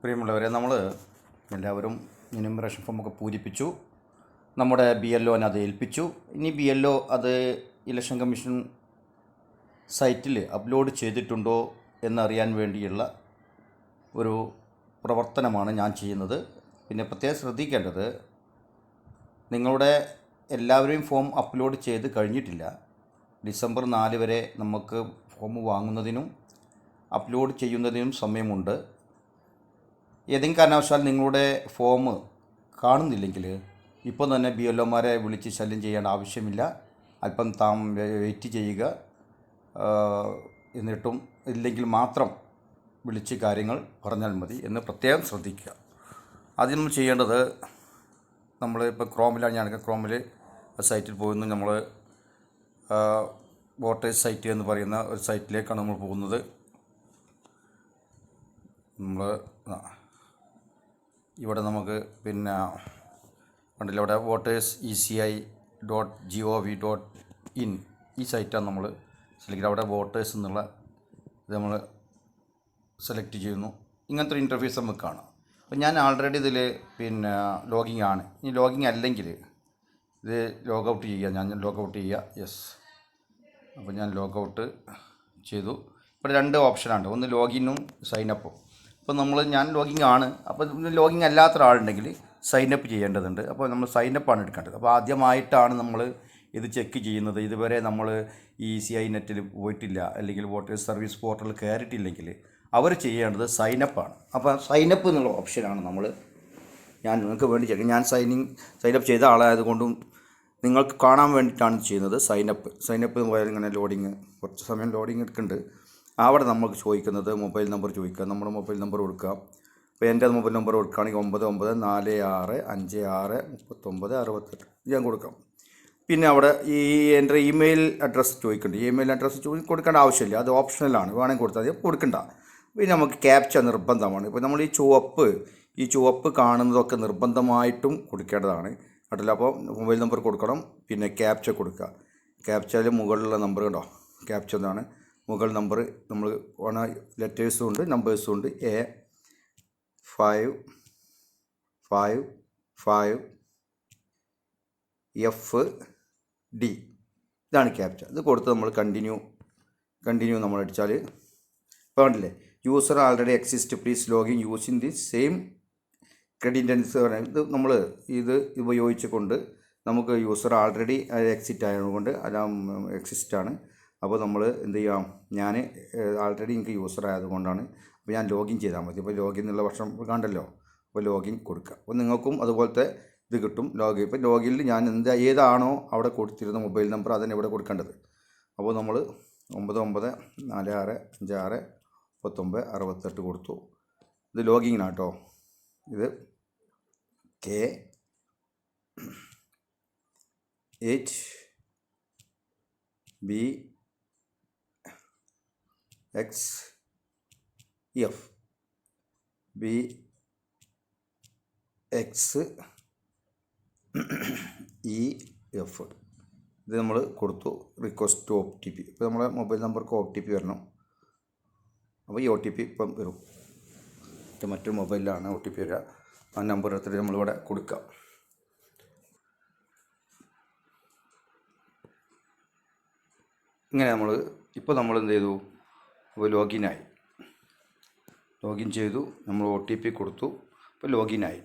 പ്രിയമുള്ളവരെ നമ്മൾ എല്ലാവരും എന്യൂമറേഷൻ ഫോമൊക്കെ പൂരിപ്പിച്ചു. നമ്മുടെ ബി എൽ ഒനെ അത് ഏൽപ്പിച്ചു. ഇനി ബി എൽ ഒ അത് ഇലക്ഷൻ കമ്മീഷൻ സൈറ്റിൽ അപ്ലോഡ് ചെയ്തിട്ടുണ്ടോ എന്നറിയാൻ വേണ്ടിയുള്ള ഒരു പ്രവർത്തനമാണ് ഞാൻ ചെയ്യുന്നത്. പിന്നെ പ്രത്യേകം ശ്രദ്ധിക്കേണ്ടത് നിങ്ങളുടെ എല്ലാവരെയും ഫോം അപ്ലോഡ് ചെയ്ത് കഴിഞ്ഞിട്ടില്ല. ഡിസംബർ നാല് വരെ നമുക്ക് ഫോം വാങ്ങുന്നതിനും അപ്ലോഡ് ചെയ്യുന്നതിനും സമയമുണ്ട്. ഏതെങ്കിലും കാരണവശാൽ നിങ്ങളുടെ ഫോം കാണുന്നില്ലെങ്കിൽ ഇപ്പോൾ തന്നെ ബി എൽ ഒമാരെ വിളിച്ച് ശല്യം ചെയ്യേണ്ട ആവശ്യമില്ല. അല്പം താം വെയിറ്റ് ചെയ്യുക. എന്നിട്ടും ഇല്ലെങ്കിൽ മാത്രം വിളിച്ച് കാര്യങ്ങൾ പറഞ്ഞാൽ മതി എന്ന് പ്രത്യേകം ശ്രദ്ധിക്കുക. ആദ്യം നമ്മൾ ചെയ്യേണ്ടത് നമ്മൾ ഇപ്പോൾ ക്രോമിലാണ് ഞാൻ ക്രോമിൽ സൈറ്റിൽ പോകുന്നു നമ്മൾ വോട്ടേഴ്സ് സൈറ്റ് എന്ന് പറയുന്ന ഒരു സൈറ്റിലേക്കാണ് നമ്മൾ പോകുന്നത്. നമ്മൾ ഇവിടെ നമുക്ക് പിന്നെ കണ്ടില്ല voters E C I dot G O V dot in ഈ സൈറ്റാണ് നമ്മൾ സെലക്ട് അവിടെ വോട്ടേഴ്സ് എന്നുള്ള ഇത് നമ്മൾ സെലക്ട് ചെയ്യുന്നു. ഇങ്ങനത്തെ ഒരു ഇന്റർഫേസ് നമുക്ക് കാണാം. അപ്പോൾ ഞാൻ ആൾറെഡി ഇതിൽ പിന്നെ ലോഗിങ് ആണ്. ഇനി ലോഗിങ് അല്ലെങ്കിൽ ഇത് ലോഗൗട്ട് ചെയ്യുക. ഞാൻ ലോഗൗട്ട് ചെയ്യുക. യെസ് അപ്പോൾ ഞാൻ ലോഗൗട്ട് ചെയ്തു. ഇപ്പോൾ രണ്ട് ഓപ്ഷനാണ് ഒന്ന് ലോഗിനും സൈനപ്പും അപ്പോൾ നമ്മൾ ഞാൻ ലോഗിങ് ആണ്. അപ്പോൾ ലോഗിങ് അല്ലാത്ത ഒരാളുണ്ടെങ്കിൽ സൈനപ്പ് ചെയ്യേണ്ടതുണ്ട്. അപ്പോൾ നമ്മൾ സൈനപ്പാണ് എടുക്കേണ്ടത്. അപ്പോൾ ആദ്യമായിട്ടാണ് നമ്മൾ ഇത് ചെക്ക് ചെയ്യുന്നത്. ഇതുവരെ നമ്മൾ ഈ സി ഐ നെറ്റിൽ പോയിട്ടില്ല. അല്ലെങ്കിൽ വോട്ടേഴ്സ് സർവീസ് പോർട്ടൽ കയറിയിട്ടില്ലെങ്കിൽ അവർ ചെയ്യേണ്ടത് സൈനപ്പാണ് അപ്പോൾ സൈനപ്പ് എന്നുള്ള ഓപ്ഷനാണ് നമ്മൾ ഞാൻ നിങ്ങൾക്ക് വേണ്ടി ചെക്ക് ഞാൻ സൈനിങ് സൈനപ്പ് ചെയ്ത ആളായതുകൊണ്ടും നിങ്ങൾക്ക് കാണാൻ വേണ്ടിയിട്ടാണ് ചെയ്യുന്നത് സൈനപ്പ് സൈനപ്പ് പോയാൽ ഇങ്ങനെ ലോഡിങ് കുറച്ച് സമയം ലോഡിങ് എടുക്കുന്നുണ്ട്. അവിടെ നമുക്ക് ചോദിക്കുന്നത് മൊബൈൽ നമ്പർ ചോദിക്കുക. നമ്മുടെ മൊബൈൽ നമ്പർ കൊടുക്കുക. അപ്പോൾ എന്റെ മൊബൈൽ നമ്പർ കൊടുക്കുകയാണെങ്കിൽ ഒമ്പത് ഒമ്പത് നാല് ആറ് അഞ്ച് ആറ് മുപ്പത്തൊമ്പത് അറുപത്തെട്ട്. ഞാൻ കൊടുക്കാം. പിന്നെ അവിടെ ഈ എന്റെ ഇമെയിൽ അഡ്രസ്സ് ചോദിക്കുന്നുണ്ട് ഇമെയിൽ അഡ്രസ്സ് ചോദി കൊടുക്കേണ്ട ആവശ്യമില്ല. അത് ഓപ്ഷണലാണ് വേണമെങ്കിൽ കൊടുത്താൽ മതി. കൊടുക്കണ്ട. പിന്നെ നമുക്ക് ക്യാപ്ച നിർബന്ധമാണ്. ഇപ്പോൾ നമ്മൾ ഈ ചുവപ്പ് ഈ ചുവപ്പ് കാണുന്നതൊക്കെ നിർബന്ധമായിട്ടും കൊടുക്കേണ്ടതാണ്. കേട്ടില്ല? അപ്പോൾ മൊബൈൽ നമ്പർ കൊടുക്കണം. പിന്നെ ക്യാപ്ച കൊടുക്കുക. ക്യാപ്ചയിൽ മുകളിലുള്ള നമ്പർ കണ്ടോ? ക്യാപ്ച മുകൾ നമ്പർ നമ്മൾ ഓണ ലെറ്റേഴ്സും ഉണ്ട് നമ്പേഴ്സും ഉണ്ട്. A five five five F D ഇതാണ് ക്യാപ്ച ഇത് കൊടുത്ത് നമ്മൾ കണ്ടിന്യൂ കണ്ടിന്യൂ നമ്മൾ അടിച്ചാൽ ഇപ്പോൾ കണ്ടില്ലേ? User already exist please login using the same credentials ഇത് നമ്മൾ ഇത് ഉപയോഗിച്ചുകൊണ്ട് നമുക്ക് യൂസർ ആൾറെഡി എക്സിറ്റ് ആയതുകൊണ്ട് അല്ല എക്സിസ്റ്റ് ആണ്. അപ്പോൾ നമ്മൾ എന്ത് ചെയ്യാം? ഞാൻ ആൾറെഡി എനിക്ക് യൂസർ ആയതുകൊണ്ടാണ് അപ്പോൾ ഞാൻ ലോഗിൻ ചെയ്താൽ മതി. അപ്പോൾ ലോഗിൻ എന്നുള്ള വർഷം കണ്ടല്ലോ? അപ്പോൾ ലോഗിൻ കൊടുക്കുക. അപ്പോൾ നിങ്ങൾക്കും അതുപോലത്തെ ഇത് കിട്ടും. ലോഗിൻ ഇപ്പോൾ ലോഗിനിൽ ഞാൻ എന്താ ഏതാണോ അവിടെ കൊടുത്തിരുന്ന മൊബൈൽ നമ്പർ അതന്നെ ഇവിടെ കൊടുക്കേണ്ടത്. അപ്പോൾ നമ്മൾ ഒമ്പത് ഒമ്പത് നാല് ആറ് അഞ്ച് ആറ് മുപ്പത്തൊമ്പത് അറുപത്തെട്ട് കൊടുത്തു. ഇത് ലോഗിങ്ങിനാട്ടോ ഇത് K H B X F B X E F ഇത് നമ്മൾ കൊടുത്തു. റിക്വസ്റ്റ് ഒ ടി പി ഇപ്പോൾ നമ്മുടെ മൊബൈൽ നമ്പർക്ക് ഒ ടി പി വരണം. അപ്പോൾ ഈ ഒ ടി പി ഇപ്പം വരും. മറ്റൊരു മൊബൈലിലാണ് ഒ ടി പി വരിക. ആ നമ്പർ എടുത്തിട്ട് നമ്മളിവിടെ കൊടുക്കാം. ഇങ്ങനെ നമ്മൾ ഇപ്പോൾ നമ്മൾ എന്ത് ചെയ്തു? അപ്പോൾ ലോഗിനായി. ലോഗിൻ ചെയ്തു. നമ്മൾ ഒ ടി പി കൊടുത്തു. അപ്പോൾ ലോഗിനായി.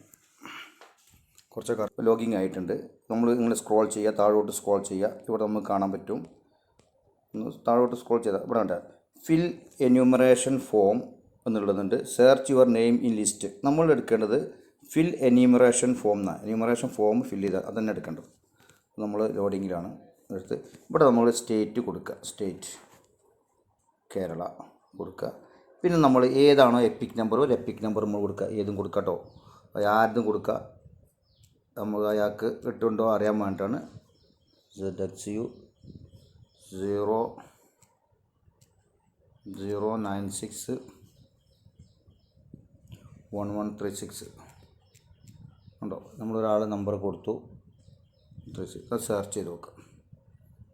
കുറച്ചൊക്കെ ലോഗിൻ ആയിട്ടുണ്ട്. നമ്മൾ ഇങ്ങനെ സ്ക്രോൾ ചെയ്യുക. താഴോട്ട് സ്ക്രോൾ ചെയ്യുക. ഇവിടെ നമുക്ക് കാണാൻ പറ്റും. താഴോട്ട് സ്ക്രോൾ ചെയ്താൽ ഇവിടെ ഉണ്ട് fill enumeration form എന്നുള്ളതുണ്ട്. Search your name in list. നമ്മൾ എടുക്കേണ്ടത് ഫിൽ എന്യൂമറേഷൻ ഫോം എന്നാണ് എന്യൂമറേഷൻ ഫോം ഫിൽ ചെയ്താൽ അതന്നെ എടുക്കേണ്ടത്. നമ്മൾ ലോഡിങ്ങിലാണ്. എടുത്ത് ഇവിടെ നമ്മൾ സ്റ്റേറ്റ് കൊടുക്കുക. സ്റ്റേറ്റ്. കേരള കൊടുക്കുക. പിന്നെ നമ്മൾ ഏതാണോ എപ്പിക് നമ്പർ ഒരു എപ്പിക് നമ്പർ നമ്മൾ കൊടുക്കുക. ഏതും കൊടുക്കുക കേട്ടോ ആരും കൊടുക്കുക. നമ്മൾ അയാൾക്ക് കിട്ടുന്നുണ്ടോ അറിയാൻ വേണ്ടിയിട്ടാണ്. Z X U zero zero nine six one one three six ഉണ്ടോ? നമ്മളൊരാൾ നമ്പർ കൊടുത്തു. ത്രീ സിക്സ് സെർച്ച് ചെയ്ത് നോക്കാം.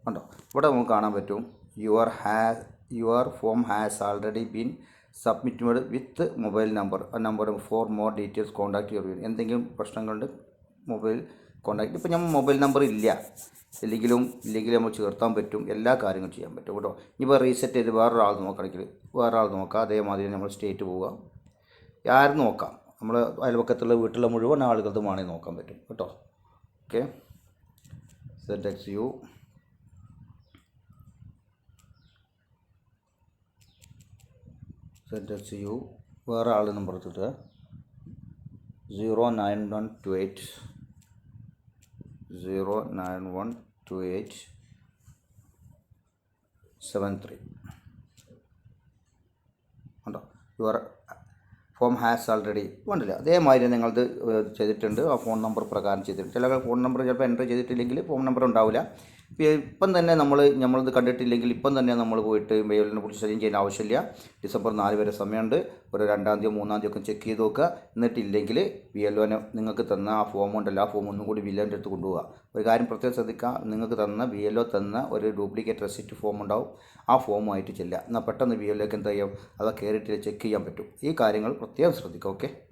ഉണ്ടോ? ഇവിടെ നമുക്ക് കാണാൻ പറ്റും. യുവർ ഹാ your form has already been submitted with mobile number. Number for more details contact your എന്തെങ്കിലും പ്രശ്നങ്ങളുണ്ട് മൊബൈൽ കോൺടാക്ട്. ഇപ്പോൾ ഞാൻ മൊബൈൽ നമ്പർ ഇല്ല. ഇല്ലെങ്കിലും ഇല്ലെങ്കിൽ നമ്മൾ ചേർത്താൻ പറ്റും. എല്ലാ കാര്യങ്ങളും ചെയ്യാൻ പറ്റും കേട്ടോ. ഇപ്പോൾ റീസെറ്റ് ചെയ്ത് വേറൊരാൾ നോക്കണമെങ്കിൽ വേറൊരാൾ നോക്കാം അതേമാതിരി നമ്മൾ സ്റ്റേറ്റ് പോവുക. ആരും നോക്കാം? നമ്മൾ അയൽവക്കത്തുള്ള വീട്ടിലെ മുഴുവൻ ആളുകൾക്കും വേണമെങ്കിൽ നോക്കാൻ പറ്റും കേട്ടോ. Okay. Set X U set X U വേറെ ആൾ നമ്പർ എടുത്തിട്ട് zero nine one two eight zero nine one two eight seven three ഉണ്ടോ? യുവർ ഫോം ഹാസ് ആൾറെഡി ഉണ്ടല്ലോ? അതേമാതിരി നിങ്ങളത് ചെയ്തിട്ടുണ്ട്. ആ ഫോൺ നമ്പർ പ്രകാരം ചെയ്തിട്ടുണ്ട്. ചില ഫോൺ നമ്പർ ചിലപ്പോൾ എന്റർ ചെയ്തിട്ടില്ലെങ്കിൽ ഫോൺ നമ്പർ ഉണ്ടാവില്ല. ഇപ്പം തന്നെ നമ്മൾ നമ്മളത് കണ്ടിട്ടില്ലെങ്കിൽ ഇപ്പം തന്നെ നമ്മൾ പോയിട്ട് മെയിലിനെ കുറിച്ച് സൈൻ ചെയ്യുന്ന ആവശ്യമില്ല. ഡിസംബർ നാല് വരെ സമയമുണ്ട്. ഒരു രണ്ടാം തീയതി മൂന്നാം തീയതി ഒക്കെ ചെക്ക് ചെയ്ത് നോക്കുക. എന്നിട്ടില്ലെങ്കിൽ വി എൽ ഒനെ നിങ്ങൾക്ക് തന്ന ആ ഫോം ഉണ്ടല്ലോ ആ ഫോം ഒന്നും കൂടി വി എൽ ഒന്റെ അടുത്ത് കൊണ്ടുപോകുക ഒരു കാര്യം പ്രത്യേകം ശ്രദ്ധിക്കുക നിങ്ങൾക്ക് തന്ന വി എൽ ഒ തന്ന ഒരു ഡ്യൂപ്ലിക്കേറ്റ് റെസിപ്റ്റ് ഫോം ഉണ്ടാവും. ആ ഫോമുമായിട്ട് ചെല്ലുക. എന്നാൽ പെട്ടെന്ന് വി എൽ ഒക്ക് എന്താ ചെയ്യാം? അത് കയറിയിട്ട് ചെക്ക് ചെയ്യാൻ പറ്റും. ഈ കാര്യങ്ങൾ പ്രത്യേകം ശ്രദ്ധിക്കുക ഓക്കെ?